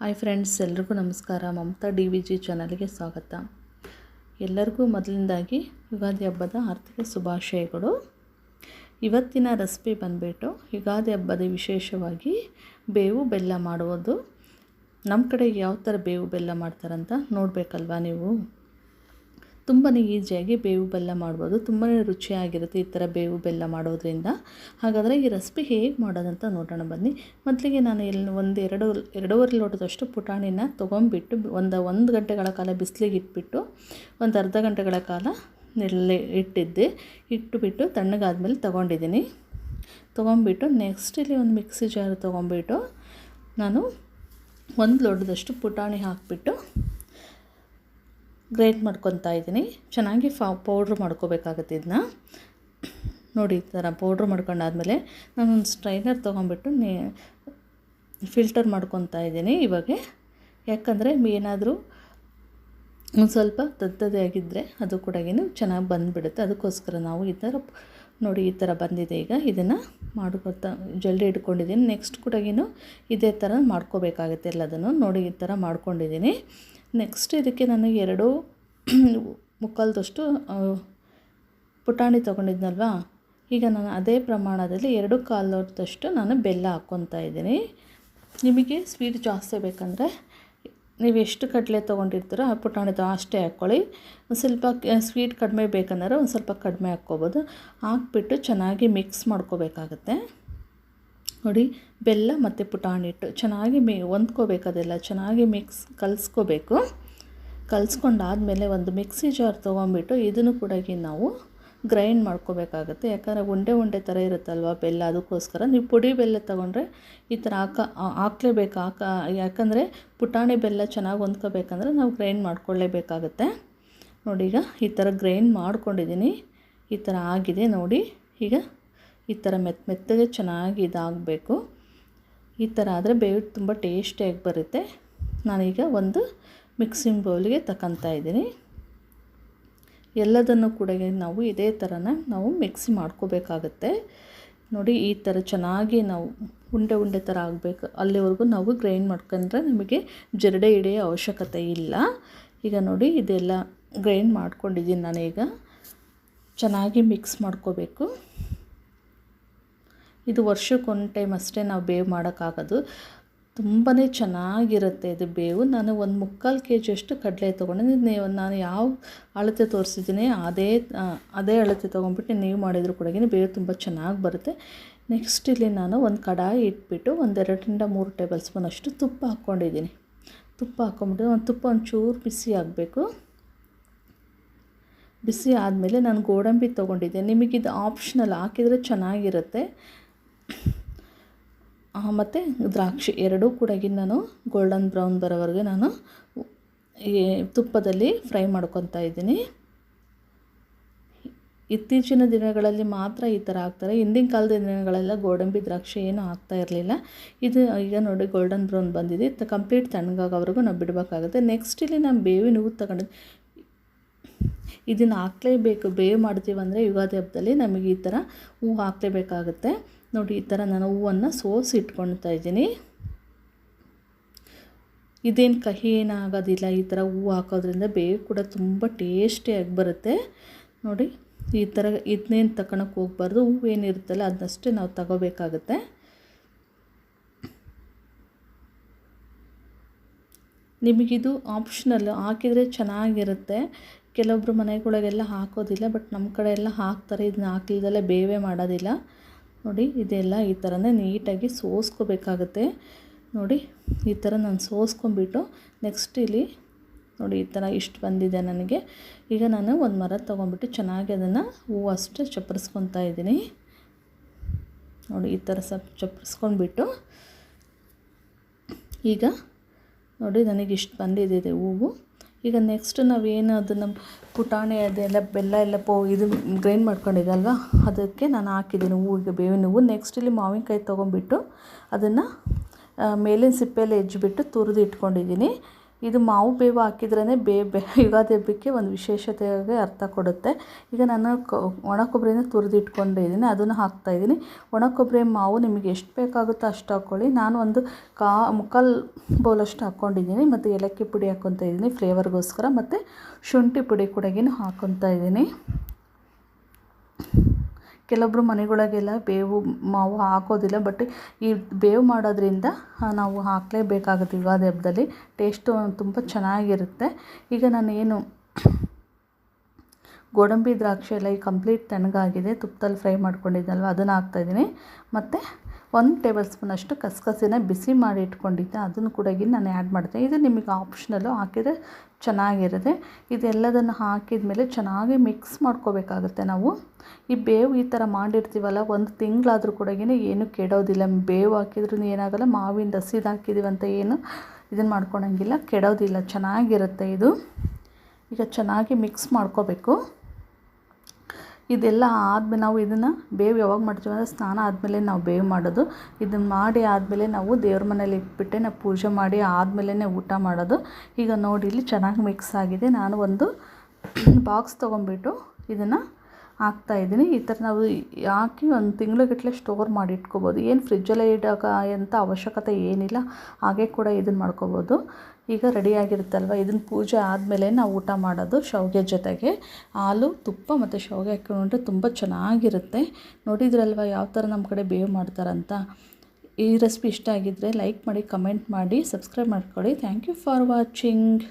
Hi friends, ಎಲ್ರಿಗೂ ನಮಸ್ಕಾರ. Mamata D V G ಚಾನಲ್ಗೆ ಸ್ವಾಗತ. ಎಲ್ಲರಿಗೂ ಮೊದಲಿಂದಾಗಿ ಯುಗಾದಿ ಹಬ್ಬದ ಆರ್ಥಿಕ ಶುಭಾಶಯಗಳು. ಇವತ್ತಿನ ರೆಸಿಪಿ ಬಂದುಬಿಟ್ಟು ಯುಗಾದಿ ಹಬ್ಬದ ವಿಶೇಷವಾಗಿ ಬೇವು ಬೆಲ್ಲ ಮಾಡುವುದು. ನಮ್ಮ ಕಡೆ ಯಾವ ಥರ ಬೇವು ಬೆಲ್ಲ ಮಾಡ್ತಾರಂತ ನೋಡಬೇಕಲ್ವಾ ನೀವು? ತುಂಬಾ ಈಸಿಯಾಗಿ ಬೇವು ಬೆಲ್ಲ ಮಾಡ್ಬೋದು. ತುಂಬಾ ರುಚಿಯಾಗಿರುತ್ತೆ ಈ ಥರ ಬೇವು ಬೆಲ್ಲ ಮಾಡೋದ್ರಿಂದ. ಹಾಗಾದರೆ ಈ ರೆಸಿಪಿ ಹೇಗೆ ಮಾಡೋದಂತ ನೋಡೋಣ ಬನ್ನಿ. ಮೊದಲಿಗೆ ನಾನು ಇಲ್ಲಿ ಒಂದು ಎರಡು, ಎರಡೂವರೆ ಲೋಟದಷ್ಟು ಪುಟಾಣಿನ ತೊಗೊಂಬಿಟ್ಟು ಒಂದು ಒಂದು ಗಂಟೆಗಳ ಕಾಲ ಬಿಸಿಲಿಗೆ ಇಟ್ಬಿಟ್ಟು, ಒಂದು ಅರ್ಧ ಗಂಟೆಗಳ ಕಾಲ ನೆಲ್ಲೆ ಇಟ್ಟಿದ್ದೆ. ಇಟ್ಟುಬಿಟ್ಟು ತಣ್ಣಗಾದ್ಮೇಲೆ ತೊಗೊಂಡಿದ್ದೀನಿ. ತೊಗೊಂಬಿಟ್ಟು ನೆಕ್ಸ್ಟ್ ಇಲ್ಲಿ ಒಂದು ಮಿಕ್ಸಿ ಜಾರ್ ತೊಗೊಂಬಿಟ್ಟು ನಾನು ಒಂದು ಲೋಟದಷ್ಟು ಪುಟಾಣಿ ಹಾಕಿಬಿಟ್ಟು ಗ್ರೈಂಡ್ ಮಾಡ್ಕೊತಾ ಇದ್ದೀನಿ. ಚೆನ್ನಾಗಿ ಫಾ ಪೌಡ್ರ್ ಮಾಡ್ಕೋಬೇಕಾಗತ್ತೆ ಇದನ್ನ ನೋಡಿ, ಈ ಥರ ಪೌಡ್ರ್ ಮಾಡ್ಕೊಂಡಾದ್ಮೇಲೆ ನಾನೊಂದು ಸ್ಟ್ರೈನರ್ ತೊಗೊಂಬಿಟ್ಟು ನೀ ಫಿಲ್ಟರ್ ಮಾಡ್ಕೊತಾ ಇದ್ದೀನಿ ಇವಾಗ. ಯಾಕಂದರೆ ಏನಾದರೂ ಒಂದು ಸ್ವಲ್ಪ ತದ್ದದೇ ಆಗಿದ್ದರೆ ಅದು ಕೂಡ ಏನು ಚೆನ್ನಾಗಿ ಬಂದುಬಿಡುತ್ತೆ. ಅದಕ್ಕೋಸ್ಕರ ನಾವು ಈ ಥರ ನೋಡಿ ಈ ಥರ ಬಂದಿದೆ ಈಗ ಇದನ್ನು ಮಾಡ್ಕೊತಾ ಜಲ್ದಿ ಇಟ್ಕೊಂಡಿದ್ದೀನಿ. ನೆಕ್ಸ್ಟ್ ಕೂಡ ಇದೇ ಥರ ಮಾಡ್ಕೋಬೇಕಾಗುತ್ತೆ ಎಲ್ಲದನ್ನು. ನೋಡಿ ಈ ಥರ ಮಾಡ್ಕೊಂಡಿದ್ದೀನಿ. ನೆಕ್ಸ್ಟ್ ಇದಕ್ಕೆ ನಾನು ಎರಡು ಮುಕ್ಕಾಲ್ದಷ್ಟು ಪುಟಾಣಿ ತೊಗೊಂಡಿದ್ನಲ್ವಾ? ಈಗ ನಾನು ಅದೇ ಪ್ರಮಾಣದಲ್ಲಿ ಎರಡು ಕಾಲದಷ್ಟು ನಾನು ಬೆಲ್ಲ ಹಾಕ್ಕೊತಾ ಇದ್ದೀನಿ. ನಿಮಗೆ ಸ್ವೀಟ್ ಜಾಸ್ತಿ ಬೇಕಂದರೆ ನೀವು ಎಷ್ಟು ಕಡಲೆ ತೊಗೊಂಡಿರ್ತೀರೋ ಆ ಪುಟಾಣಿದು ಅಷ್ಟೇ ಹಾಕ್ಕೊಳ್ಳಿ. ಒಂದು ಸ್ವಲ್ಪ ಸ್ವೀಟ್ ಕಡಿಮೆ ಬೇಕಂದರೆ ಒಂದು ಸ್ವಲ್ಪ ಕಡಿಮೆ ಹಾಕ್ಕೋಬೋದು. ಹಾಕ್ಬಿಟ್ಟು ಚೆನ್ನಾಗಿ ಮಿಕ್ಸ್ ಮಾಡ್ಕೋಬೇಕಾಗತ್ತೆ. ನೋಡಿ, ಬೆಲ್ಲ ಮತ್ತು ಪುಟಾಣಿ ಹಿಟ್ಟು ಚೆನ್ನಾಗಿ ಮಿ ಹೊಂದ್ಕೋಬೇಕದೆಲ್ಲ ಚೆನ್ನಾಗಿ ಮಿಕ್ಸ್, ಕಲಿಸ್ಕೋಬೇಕು. ಕಲಿಸ್ಕೊಂಡಾದಮೇಲೆ ಒಂದು ಮಿಕ್ಸಿ ಜಾರ್ ತೊಗೊಂಬಿಟ್ಟು ಇದನ್ನು ಕೂಡ ನಾವು ಗ್ರೈಂಡ್ ಮಾಡ್ಕೋಬೇಕಾಗುತ್ತೆ. ಯಾಕಂದರೆ ಉಂಡೆ ಉಂಡೆ ಥರ ಇರುತ್ತಲ್ವ ಬೆಲ್ಲ? ಅದಕ್ಕೋಸ್ಕರ ನೀವು ಪುಡಿ ಬೆಲ್ಲ ತೊಗೊಂಡ್ರೆ ಈ ಥರ ಹಾಕ ಹಾಕ್ಲೇಬೇಕು. ಹಾಕ, ಯಾಕಂದರೆ ಪುಟಾಣಿ ಬೆಲ್ಲ ಚೆನ್ನಾಗಿ ಹೊಂದ್ಕೋಬೇಕಂದ್ರೆ ನಾವು ಗ್ರೈಂಡ್ ಮಾಡ್ಕೊಳ್ಳೇಬೇಕಾಗತ್ತೆ. ನೋಡಿ, ಈಗ ಈ ಥರ ಗ್ರೈಂಡ್ ಮಾಡ್ಕೊಂಡಿದ್ದೀನಿ. ಈ ಥರ ಆಗಿದೆ ನೋಡಿ. ಈಗ ಈ ಥರ ಮೆತ್ತ ಮೆತ್ತಗೆ ಚೆನ್ನಾಗಿ ಇದಾಗಬೇಕು. ಈ ಥರ ಆದರೆ ಬೇವು ತುಂಬ ಟೇಸ್ಟಿಯಾಗಿ ಬರುತ್ತೆ. ನಾನೀಗ ಒಂದು ಮಿಕ್ಸಿಂಗ್ ಬೌಲಿಗೆ ತಗೊತಾ ಇದ್ದೀನಿ. ಎಲ್ಲದನ್ನು ಕೂಡ ನಾವು ಇದೇ ಥರನ ನಾವು ಮಿಕ್ಸಿ ಮಾಡ್ಕೋಬೇಕಾಗತ್ತೆ. ನೋಡಿ, ಈ ಥರ ಚೆನ್ನಾಗಿ ನಾವು ಉಂಡೆ ಉಂಡೆ ಥರ ಆಗಬೇಕು. ಅಲ್ಲಿವರೆಗೂ ನಾವು ಗ್ರೈಂಡ್ ಮಾಡ್ಕೊಂಡ್ರೆ ನಮಗೆ ಜರಡೆ ಹಿಡಿಯೋ ಅವಶ್ಯಕತೆ ಇಲ್ಲ. ಈಗ ನೋಡಿ, ಇದೆಲ್ಲ ಗ್ರೈಂಡ್ ಮಾಡ್ಕೊಂಡಿದ್ದೀನಿ ನಾನೀಗ. ಚೆನ್ನಾಗಿ ಮಿಕ್ಸ್ ಮಾಡ್ಕೋಬೇಕು. ಇದು ವರ್ಷಕ್ಕೊಂದು ಟೈಮ್ ಅಷ್ಟೇ ನಾವು ಬೇವ್ ಮಾಡೋಕ್ಕಾಗೋದು. ತುಂಬಾ ಚೆನ್ನಾಗಿರುತ್ತೆ ಇದು ಬೇವು. ನಾನು ಒಂದು ಮುಕ್ಕಾಲು ಕೆ ಜಿಯಷ್ಟು ಕಡಲೆ ತೊಗೊಂಡಿದ್ದೀನಿ ನಾನು ಯಾವ ಅಳತೆ ತೋರಿಸಿದ್ದೀನಿ ಅದೇ ಅದೇ ಅಳತೆ ತೊಗೊಂಡ್ಬಿಟ್ಟು ನೀವು ಮಾಡಿದರೂ ಕೂಡ ಬೇವು ತುಂಬ ಚೆನ್ನಾಗಿ ಬರುತ್ತೆ. ನೆಕ್ಸ್ಟ್ ಇಲ್ಲಿ ನಾನು ಒಂದು ಕಡಾಯಿ ಇಟ್ಬಿಟ್ಟು ಒಂದೆರಡರಿಂದ ಮೂರು ಟೇಬಲ್ ಸ್ಪೂನ್ ಅಷ್ಟು ತುಪ್ಪ ಹಾಕ್ಕೊಂಡಿದ್ದೀನಿ ತುಪ್ಪ ಹಾಕ್ಕೊಂಬಿಟ್ಟು ಒಂದು ತುಪ್ಪ ಒಂಚೂರು ಬಿಸಿ ಆಗಬೇಕು. ಬಿಸಿ ಆದಮೇಲೆ ನಾನು ಗೋಡಂಬಿ ತೊಗೊಂಡಿದ್ದೆ. ನಿಮಗಿದು ಆಪ್ಷನಲ್ ಹಾಕಿದರೆ ಚೆನ್ನಾಗಿರುತ್ತೆ. ಮತ್ತು ದ್ರಾಕ್ಷಿ ಎರಡೂ ಕೂಡ ನಾನು ಗೋಲ್ಡನ್ ಬ್ರೌನ್ ಬರೋವರೆಗೆ ನಾನು ತುಪ್ಪದಲ್ಲಿ ಫ್ರೈ ಮಾಡ್ಕೊತಾ ಇದ್ದೀನಿ. ಇತ್ತೀಚಿನ ದಿನಗಳಲ್ಲಿ ಮಾತ್ರ ಈ ಥರ ಆಗ್ತಾರೆ. ಹಿಂದಿನ ಕಾಲದ ದಿನಗಳೆಲ್ಲ ಗೋಡಂಬಿ ದ್ರಾಕ್ಷಿ ಏನೂ ಆಗ್ತಾ ಇರಲಿಲ್ಲ. ಇದು ಈಗ ನೋಡಿ ಗೋಲ್ಡನ್ ಬ್ರೌನ್ ಬಂದಿದೆ. ಕಂಪ್ಲೀಟ್ ತಣ್ಣಗಾಗೋವರೆಗೂ ನಾವು ಬಿಡಬೇಕಾಗುತ್ತೆ. ನೆಕ್ಸ್ಟ್ ಇಲ್ಲಿ ನಾನು ಬೇವಿನ ಹೂವು ತಗೊಂಡು ಇದನ್ನು ಹಾಕ್ಲೇಬೇಕು. ಬೇವು ಮಾಡ್ತೀವಂದರೆ ಯುಗಾದಿ ಹಬ್ಬದಲ್ಲಿ ನಮಗೆ ಈ ಥರ ಹೂವು ಹಾಕ್ಲೇಬೇಕಾಗುತ್ತೆ. ನೋಡಿ, ಈ ಥರ ನಾನು ಹೂವನ್ನು ಸೋಸಿ ಇಟ್ಕೊಳ್ತಾ ಇದ್ದೀನಿ. ಇದೇನು ಕಹಿ ಏನಾಗೋದಿಲ್ಲ ಈ ಥರ ಹೂವು ಹಾಕೋದ್ರಿಂದ ಬೇವು ಕೂಡ ತುಂಬ ಟೇಸ್ಟಿಯಾಗಿ ಬರುತ್ತೆ. ನೋಡಿ, ಈ ಥರ ಇದನ್ನೇನು ತಗೊಳಕ್ಕೆ ಹೋಗ್ಬಾರ್ದು ಹೂವು ಏನಿರುತ್ತಲ್ಲ ಅದನ್ನಷ್ಟೇ ನಾವು ತಗೋಬೇಕಾಗುತ್ತೆ. ನಿಮಗಿದು ಆಪ್ಷನಲ್, ಹಾಕಿದರೆ ಚೆನ್ನಾಗಿರುತ್ತೆ. ಕೆಲವೊಬ್ಬರು ಮನೆಗಳಿಗೆಲ್ಲ ಹಾಕೋದಿಲ್ಲ, ಬಟ್ ನಮ್ಮ ಕಡೆ ಎಲ್ಲ ಹಾಕ್ತಾರೆ, ಇದನ್ನ ಹಾಕ್ಲಿದ್ದಲ್ಲೇ ಬೇವೇ ಮಾಡೋದಿಲ್ಲ. ನೋಡಿ, ಇದೆಲ್ಲ ಈ ಥರನೇ ನೀಟಾಗಿ ಸೋಸ್ಕೋಬೇಕಾಗತ್ತೆ. ನೋಡಿ, ಈ ಥರ ನಾನು ಸೋಸ್ಕೊಂಬಿಟ್ಟು ನೆಕ್ಸ್ಟ್ ಇಲ್ಲಿ ನೋಡಿ, ಈ ಥರ ಇಷ್ಟು ಬಂದಿದೆ ನನಗೆ. ಈಗ ನಾನು ಒಂದು ಮರ ತೊಗೊಂಬಿಟ್ಟು ಚೆನ್ನಾಗಿ ಅದನ್ನು ಹೂವು ಅಷ್ಟು ಚಪ್ಪರಿಸ್ಕೊತಾ ಇದ್ದೀನಿ. ನೋಡಿ, ಈ ಥರ ಸ್ವಲ್ಪ ಚಪ್ಪರಿಸ್ಕೊಂಡ್ಬಿಟ್ಟು ಈಗ ನೋಡಿ, ನನಗೆ ಇಷ್ಟು ಬಂದಿದೆ ಹೂವು. ಈಗ ನೆಕ್ಸ್ಟ್ ನಾವೇನು ಅದನ್ನು ಪುಟಾಣಿ ಅದೆಲ್ಲ ಬೆಲ್ಲ ಎಲ್ಲ ಪೋ, ಇದು ಗ್ರೈಂಡ್ ಮಾಡ್ಕೊಂಡಿದ್ದಲ್ವ ಅದಕ್ಕೆ ನಾನು ಹಾಕಿದ್ದೀನಿ ಹೂವಿಗೆ ಬೇವಿನ ಹೂವು. ನೆಕ್ಸ್ಟ್ ಇಲ್ಲಿ ಮಾವಿನಕಾಯಿ ತೊಗೊಂಬಿಟ್ಟು ಅದನ್ನು ಮೇಲಿನ ಸಿಪ್ಪೆಯಲ್ಲಿ ಹೆಜ್ಜಿಬಿಟ್ಟು ತುರಿದು ಇಟ್ಕೊಂಡಿದ್ದೀನಿ. ಇದು ಮಾವು ಬೇವು ಹಾಕಿದ್ರೇ ಬೇ ಬೇ ಯುಗಾದಿ ಹಬ್ಬಕ್ಕೆ ಒಂದು ವಿಶೇಷತೆಗೆ ಅರ್ಥ ಕೊಡುತ್ತೆ. ಈಗ ನಾನು ಕ ಒಣ ಕೊಬ್ಬರಿನ ತುರಿದಿಟ್ಕೊಂಡಿದ್ದೀನಿ ಅದನ್ನು ಹಾಕ್ತಾಯಿದ್ದೀನಿ ಒಣ ಕೊಬ್ಬರಿ ಮಾವು ನಿಮಗೆ ಎಷ್ಟು ಬೇಕಾಗುತ್ತೋ ಅಷ್ಟು ಹಾಕ್ಕೊಳ್ಳಿ ನಾನು ಒಂದು ಕಾ ಮುಕ್ಕಾಲು ಬೌಲಷ್ಟು ಹಾಕ್ಕೊಂಡಿದ್ದೀನಿ ಮತ್ತು ಏಲಕ್ಕಿ ಪುಡಿ ಹಾಕ್ಕೊತಾ ಇದ್ದೀನಿ ಫ್ಲೇವರ್ಗೋಸ್ಕರ, ಮತ್ತು ಶುಂಠಿ ಪುಡಿ ಕೂಡಗಿನ ಹಾಕ್ಕೊತಾ ಇದ್ದೀನಿ ಕೆಲವೊಬ್ಬರು ಮನೆಗಳಿಗೆಲ್ಲ ಬೇವು ಮಾವು ಹಾಕೋದಿಲ್ಲ ಬಟ್ ಈ ಬೇವು ಮಾಡೋದ್ರಿಂದ ನಾವು ಹಾಕಲೇಬೇಕಾಗುತ್ತೆ. ಯುಗಾದಿ ಹಬ್ಬದಲ್ಲಿ ಟೇಸ್ಟು ತುಂಬ ಚೆನ್ನಾಗಿರುತ್ತೆ. ಈಗ ನಾನೇನು ಗೋಡಂಬಿ ದ್ರಾಕ್ಷಿ ಎಲ್ಲ ಈ ಕಂಪ್ಲೀಟ್ ತಣ್ಣಗಾಗಿದೆ. ತುಪ್ಪದಲ್ಲಿ ಫ್ರೈ ಮಾಡ್ಕೊಂಡಿದ್ದಲ್ವ ಅದನ್ನು ಹಾಕ್ತಾಯಿದ್ದೀನಿ ಮತ್ತು ಒಂದು ಟೇಬಲ್ ಸ್ಪೂನಷ್ಟು ಕಸಕಸಿನ ಬಿಸಿ ಮಾಡಿ ಇಟ್ಕೊಂಡಿದ್ದೆ. ಅದನ್ನು ಕೂಡ ನಾನು ಆ್ಯಡ್ ಮಾಡ್ತೀನಿ. ಇದು ನಿಮಗೆ ಆಪ್ಷನಲ್ಲು ಹಾಕಿದರೆ ಚೆನ್ನಾಗಿರುತ್ತೆ. ಇದೆಲ್ಲದನ್ನು ಹಾಕಿದ ಮೇಲೆ ಚೆನ್ನಾಗಿ ಮಿಕ್ಸ್ ಮಾಡ್ಕೋಬೇಕಾಗುತ್ತೆ ನಾವು. ಈ ಬೇವು ಈ ಥರ ಮಾಡಿರ್ತೀವಲ್ಲ, ಒಂದು ತಿಂಗಳಾದರೂ ಕೂಡ ಏನು ಕೆಡೋದಿಲ್ಲ. ಬೇವು ಹಾಕಿದ್ರೂ ಏನಾಗಲ್ಲ, ಮಾವಿನ ಹಸಿದು ಹಾಕಿದ್ದೀವಂತ ಏನು, ಇದನ್ನು ಮಾಡ್ಕೊಳಂಗಿಲ್ಲ, ಕೆಡೋದಿಲ್ಲ. ಚೆನ್ನಾಗಿರುತ್ತೆ ಇದು. ಈಗ ಚೆನ್ನಾಗಿ ಮಿಕ್ಸ್ ಮಾಡ್ಕೋಬೇಕು. ಇದೆಲ್ಲ ಆದಮೇಲೆ ನಾವು ಇದನ್ನು ಬೇವು ಯಾವಾಗ ಮಾಡ್ತೀವಿ ಅಂದರೆ ಸ್ನಾನ ಆದಮೇಲೆ ನಾವು ಬೇವು ಮಾಡೋದು. ಇದನ್ನು ಮಾಡಿ ಆದಮೇಲೆ ನಾವು ದೇವ್ರ ಮನೇಲಿ ಇಟ್ಬಿಟ್ಟೆ ನಾವು ಪೂಜೆ ಮಾಡಿ ಆದಮೇಲೆ ಊಟ ಮಾಡೋದು. ಈಗ ನೋಡಿ ಇಲ್ಲಿ ಚೆನ್ನಾಗಿ ಮಿಕ್ಸ್ ಆಗಿದೆ. ನಾನು ಒಂದು ಬಾಕ್ಸ್ ತೊಗೊಂಬಿಟ್ಟು ಇದನ್ನು ಹಾಕ್ತಾಯಿದ್ದೀನಿ ಈ ಥರ ನಾವು ಹಾಕಿ ಒಂದು ತಿಂಗ್ಳುಗಟ್ಟಲೆ ಸ್ಟೋರ್ ಮಾಡಿ ಇಟ್ಕೋಬೋದು. ಏನು ಫ್ರಿಜ್ಜಲ್ಲೇ ಇಡೋಕೆ ಎಂಥ ಅವಶ್ಯಕತೆ ಏನಿಲ್ಲ, ಹಾಗೆ ಕೂಡ ಇದನ್ನು ಮಾಡ್ಕೋಬೋದು. ಈಗ ರೆಡಿಯಾಗಿರುತ್ತಲ್ವ ಇದನ್ನು ಪೂಜೆ ಆದಮೇಲೆ ನಾವು ಊಟ ಮಾಡೋದು ಶಾವಿಗೆ ಜೊತೆಗೆ. ಹಾಲು, ತುಪ್ಪ ಮತ್ತು ಶಾವಿಗೆ ಹಾಕ್ಕೊಂಡ್ರೆ ತುಂಬ ಚೆನ್ನಾಗಿರುತ್ತೆ. ನೋಡಿದ್ರಲ್ವ ಯಾವ ಥರ ನಮ್ಮ ಕಡೆ ಬೇವ್ ಮಾಡ್ತಾರಂತ? ಈ ರೆಸಿಪಿ ಇಷ್ಟ ಆಗಿದ್ದರೆ ಲೈಕ್ ಮಾಡಿ ಕಮೆಂಟ್ ಮಾಡಿ ಸಬ್ಸ್ಕ್ರೈಬ್ ಮಾಡ್ಕೊಳ್ಳಿ. Thank you for watching